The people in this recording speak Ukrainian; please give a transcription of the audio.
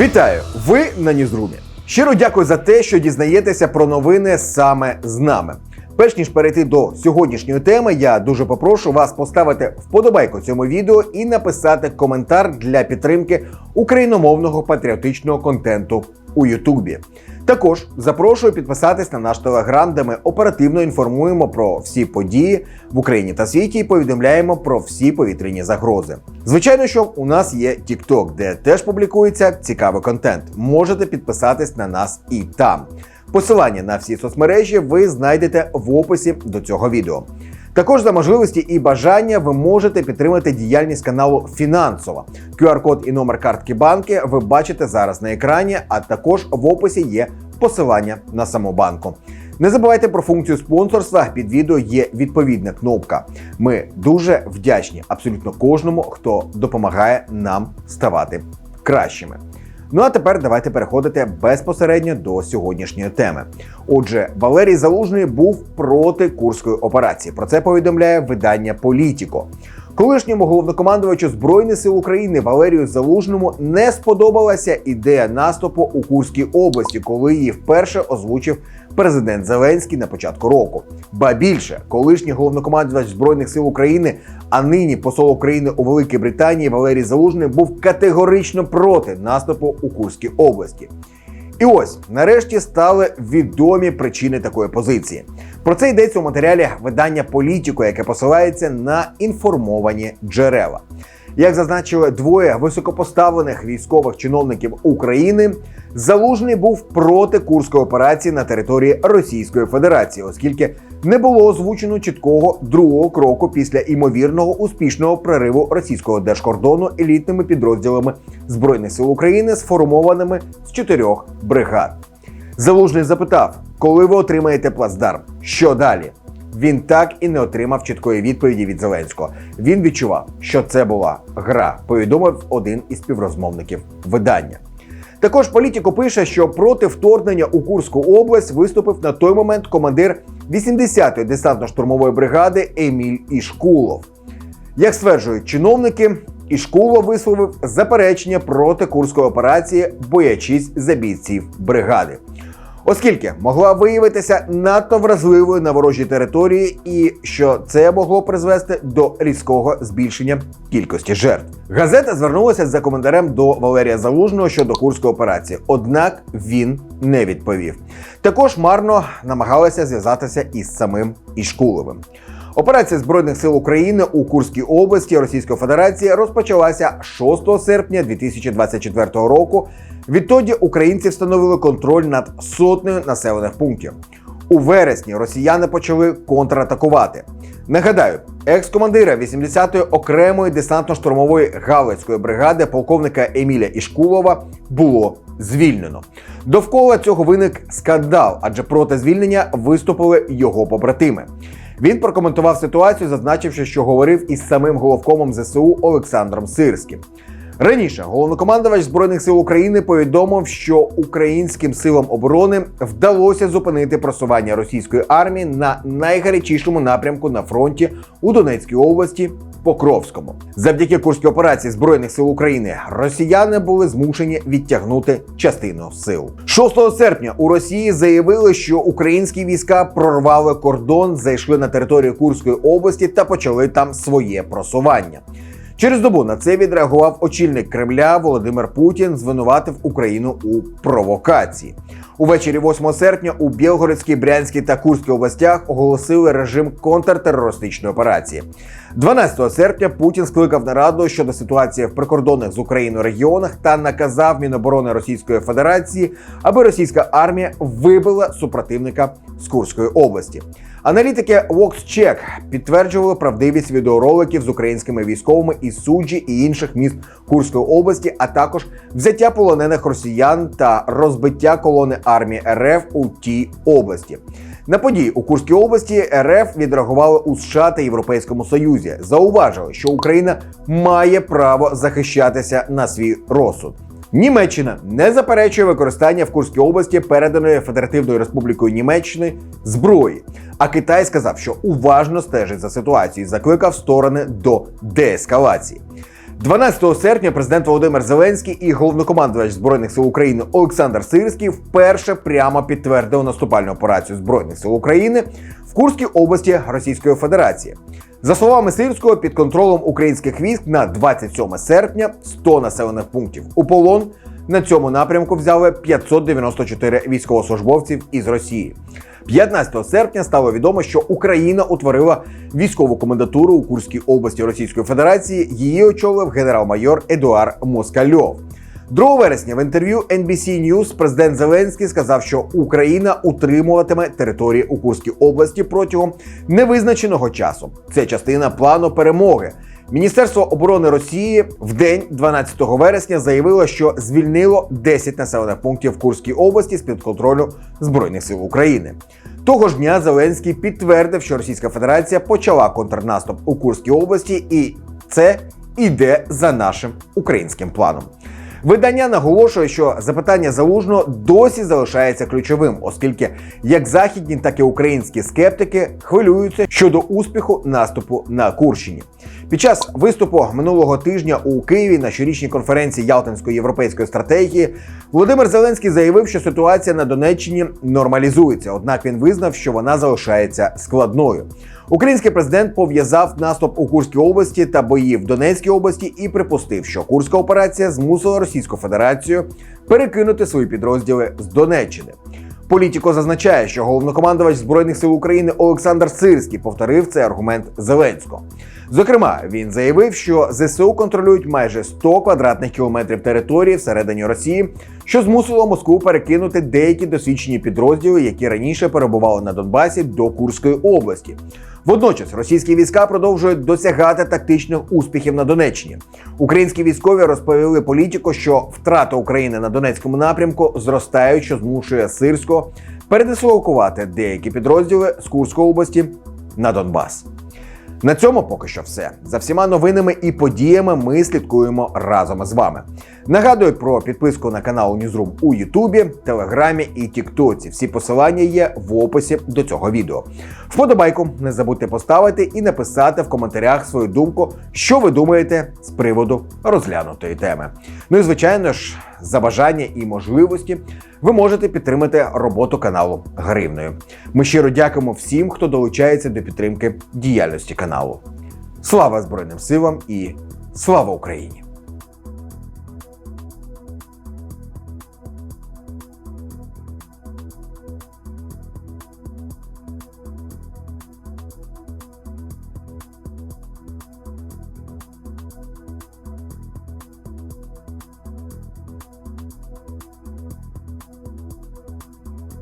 Вітаю! Ви на Нізрумі. Щиро дякую за те, що дізнаєтеся про новини саме з нами. Перш ніж перейти до сьогоднішньої теми, я дуже попрошу вас поставити вподобайку цьому відео і написати коментар для підтримки україномовного патріотичного контенту у Ютубі. Також запрошую підписатись на наш телеграм, де ми оперативно інформуємо про всі події в Україні та світі і повідомляємо про всі повітряні загрози. Звичайно, що у нас є TikTok, де теж публікується цікавий контент. Можете підписатись на нас і там. Посилання на всі соцмережі ви знайдете в описі до цього відео. Також за можливості і бажання ви можете підтримати діяльність каналу фінансово. QR-код і номер картки банки ви бачите зараз на екрані, а також в описі є посилання на саму банку. Не забувайте про функцію спонсорства. Під відео є відповідна кнопка. Ми дуже вдячні абсолютно кожному, хто допомагає нам ставати кращими. Ну а тепер давайте переходити безпосередньо до сьогоднішньої теми. Отже, Валерій Залужний був проти курської операції. Про це повідомляє видання Політіко. Колишньому головнокомандувачу Збройних сил України Валерію Залужному не сподобалася ідея наступу у Курській області, коли її вперше озвучив президент Зеленський на початку року. Ба більше, колишній головнокомандувач Збройних сил України, а нині посол України у Великій Британії Валерій Залужний був категорично проти наступу у Курській області. І ось нарешті стали відомі причини такої позиції. Про це йдеться у матеріалі видання Політіко, яке посилається на інформовані джерела. Як зазначили двоє високопоставлених військових чиновників України, залужний був проти курської операції на території Російської Федерації, оскільки не було озвучено чіткого другого кроку після імовірного успішного прориву російського держкордону елітними підрозділами збройних сил України, сформованими з чотирьох бригад. Залужний запитав, коли ви отримаєте плацдарм, що далі? Він так і не отримав чіткої відповіді від Зеленського. Він відчував, що це була гра, повідомив один із співрозмовників видання. Також політико пише, що проти вторгнення у Курську область виступив на той момент командир 80-ї десантно-штурмової бригади Еміль Ішкулов. Як стверджують чиновники, Ішкулов висловив заперечення проти курської операції, боячись за бійців бригади. Оскільки могла виявитися надто вразливою на ворожій території, і що це могло призвести до різкого збільшення кількості жертв. Газета звернулася за коментарем до Валерія Залужного щодо курської операції, однак він не відповів. Також марно намагалася зв'язатися із самим Ішкуловим. Операція збройних сил України у Курській області Російської Федерації розпочалася 6 серпня 2024 року. Відтоді українці встановили контроль над сотнею населених пунктів. У вересні росіяни почали контратакувати. Нагадаю, екс-командира 80-ї окремої десантно-штурмової галицької бригади полковника Еміля Ішкулова було звільнено. Довкола цього виник скандал, адже проти звільнення виступили його побратими. Він прокоментував ситуацію, зазначивши, що говорив із самим головкомом ЗСУ Олександром Сирським. Раніше головнокомандувач збройних сил України повідомив, що українським силам оборони вдалося зупинити просування російської армії на найгарячішому напрямку на фронті у Донецькій області. Покровському завдяки курській операції збройних сил України росіяни були змушені відтягнути частину сил. 6 серпня у Росії заявили, що українські війська прорвали кордон, зайшли на територію Курської області та почали там своє просування. Через добу на це відреагував очільник Кремля Володимир Путін, звинуватив Україну у провокації. Увечері 8 серпня у Білгородській, Брянській та Курській областях оголосили режим контртерористичної операції. 12 серпня Путін скликав нараду щодо ситуації в прикордонних з Україною регіонах та наказав Міноборони Російської Федерації, аби російська армія вибила супротивника з Курської області. Аналітики VoxCheck підтверджували правдивість відеороликів з українськими військовими із суджі і інших міст Курської області, а також взяття полонених росіян та розбиття колони армії РФ у тій області. На події у Курській області РФ відреагували у США та Європейському Союзі. Зауважили, що Україна має право захищатися на свій розсуд. Німеччина не заперечує використання в Курській області переданої Федеративною Республікою Німеччини зброї. А Китай сказав, що уважно стежить за ситуацією, закликав сторони до деескалації. 12 серпня президент Володимир Зеленський і головнокомандувач збройних сил України Олександр Сирський вперше прямо підтвердив наступальну операцію збройних сил України в Курській області Російської Федерації. За словами Сирського, під контролем українських військ на 27 серпня 100 населених пунктів у полон на цьому напрямку взяли 594 військовослужбовців із Росії. 15 серпня стало відомо, що Україна утворила військову комендатуру у Курській області Російської Федерації. Її очолив генерал-майор Едуард Москальов. 2 вересня в інтерв'ю NBC News президент Зеленський сказав, що Україна утримуватиме території у Курській області протягом невизначеного часу. Це частина плану перемоги. Міністерство оборони Росії в день 12 вересня заявило, що звільнило 10 населених пунктів Курській області з під контролю збройних сил України. Того ж дня Зеленський підтвердив, що Російська Федерація почала контрнаступ у Курській області, і це іде за нашим українським планом. Видання наголошує, що запитання залужного досі залишається ключовим, оскільки як західні, так і українські скептики хвилюються щодо успіху наступу на Курщині. Під час виступу минулого тижня у Києві на щорічній конференції Ялтинської європейської стратегії Володимир Зеленський заявив, що ситуація на Донеччині нормалізується однак він визнав, що вона залишається складною. Український президент пов'язав наступ у Курській області та бої в Донецькій області і припустив, що курська операція змусила Російську Федерацію перекинути свої підрозділи з Донеччини. Політіко зазначає, що головнокомандувач збройних сил України Олександр Сирський повторив цей аргумент Зеленського. Зокрема, він заявив, що ЗСУ контролюють майже 100 квадратних кілометрів території всередині Росії, що змусило Москву перекинути деякі досвідчені підрозділи, які раніше перебували на Донбасі до Курської області. Водночас російські війська продовжують досягати тактичних успіхів на Донеччині. Українські військові розповіли політику, що втрати України на Донецькому напрямку зростають, що змушує Сирського передислокувати деякі підрозділи з Курської області на Донбас. На цьому поки що все. За всіма новинами і подіями ми слідкуємо разом із вами. Нагадую про підписку на канал Newsroom у Ютубі, Телеграмі і Тіктоці. Всі посилання є в описі до цього відео. Вподобайку не забудьте поставити і написати в коментарях свою думку, що ви думаєте з приводу розглянутої теми. Ну і звичайно ж, за бажання і можливості ви можете підтримати роботу каналу гривною. Ми щиро дякуємо всім, хто долучається до підтримки діяльності каналу. Слава Збройним силам і слава Україні!